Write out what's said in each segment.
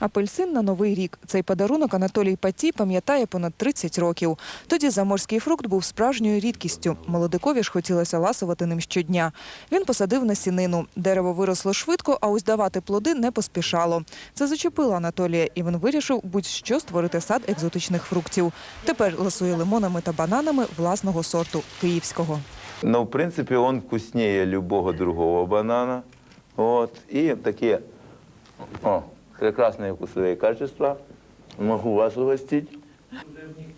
Апельсин на новий рік. Цей подарунок Анатолій Паті пам'ятає понад 30 років. Тоді заморський фрукт був справжньою рідкістю. Молодикові ж хотілося ласувати ним щодня. Він посадив насінину. Дерево виросло швидко, а ось давати плоди не поспішало. Це зачепило Анатолія, і він вирішив будь-що створити сад екзотичних фруктів. Тепер ласує лимонами та бананами власного сорту київського. Но, в принципе, он вкуснее любого другого банана. Вот. И такие о, прекрасные вкусовые качества. Могу вас угостить.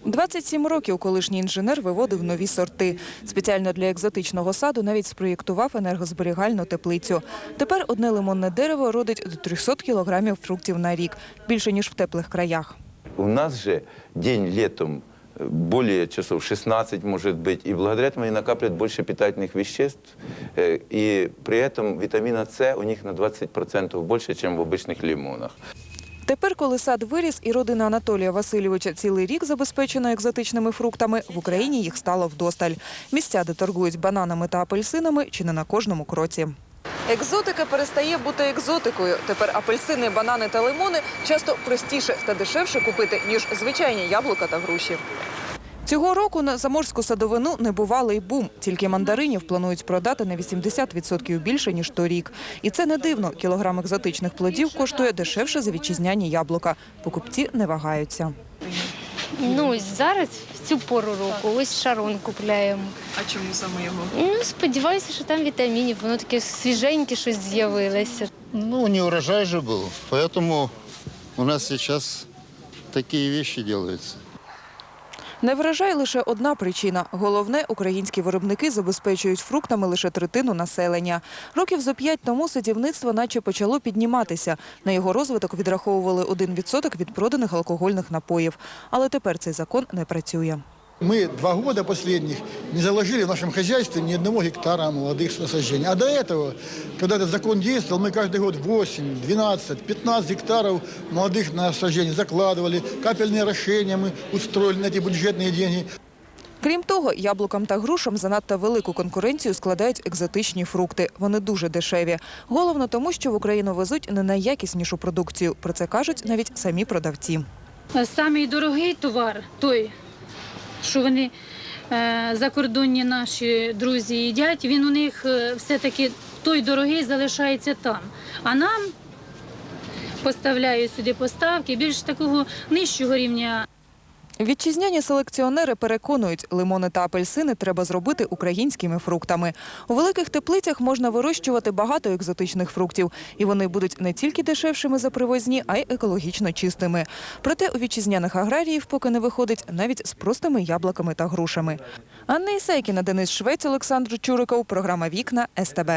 27 років колишній інженер виводив нові сорти. Спеціально для екзотичного саду навіть спроєктував енергозберігальну теплицю. Тепер одне лимонне дерево родить до 300 кілограмів фруктів на рік, більше ніж в теплих краях. У нас же день летом э, более часов 16 может быть, и благодаря этому они накапливают больше питательных веществ, э, и при этом витамина С у них на 20% больше, чем в обычных лимонах. Тепер, коли сад виріс і родина Анатолія Васильовича цілий рік забезпечена екзотичними фруктами, в Україні їх стало вдосталь. Місця, де торгують бананами та апельсинами, чи не на кожному кроці. Екзотика перестає бути екзотикою. Тепер апельсини, банани та лимони часто простіше та дешевше купити, ніж звичайні яблука та груші. Цього року на заморську садовину не бувалий бум. Тільки мандаринів планують продати на 80% більше, ніж торік. І це не дивно. Кілограм екзотичних плодів коштує дешевше за вітчизняні яблука. Покупці не вагаються. Ну, ось зараз в цю пору року ось шарон купляємо. А чому саме його? Ну, сподіваюся, що там вітамінів, воно таке свіженьке щось з'явилося. Ну, не урожай же був, поэтому у нас зараз такі речі делаются. Не вражає лише одна причина. Головне, українські виробники забезпечують фруктами лише третину населення. Років зо п'ять тому садівництво наче почало підніматися. На його розвиток відраховували 1% від проданих алкогольних напоїв. Але тепер цей закон не працює. Мы два года последних не заложили в нашем хозяйстве ни одного гектара молодых насаждений. А до этого, когда этот закон действовал, мы каждый год 8, 12, 15 гектаров молодых насаждений закладывали, капельные расширения мы устроили на эти бюджетные деньги. Крім того, яблукам та грушам занадто велику конкуренцію складають екзотичні фрукти. Вони дуже дешеві. Головно тому, що в Україну везуть не найякіснішу продукцію. Про це кажуть навіть самі продавці. Самий дорогий товар той, що вони е, закордонні наші друзі їдять, він у них е, все-таки той дорогий залишається там. А нам поставляють сюди поставки більш такого нижчого рівня Вітчизняні селекціонери переконують, лимони та апельсини треба зробити українськими фруктами. У великих теплицях можна вирощувати багато екзотичних фруктів, і вони будуть не тільки дешевшими за привозні, а й екологічно чистими. Проте у вітчизняних аграріїв поки не виходить навіть з простими яблуками та грушами. Анна Ісайкіна, Денис Швець, Олександр Чуриков. Програма Вікна СТБ.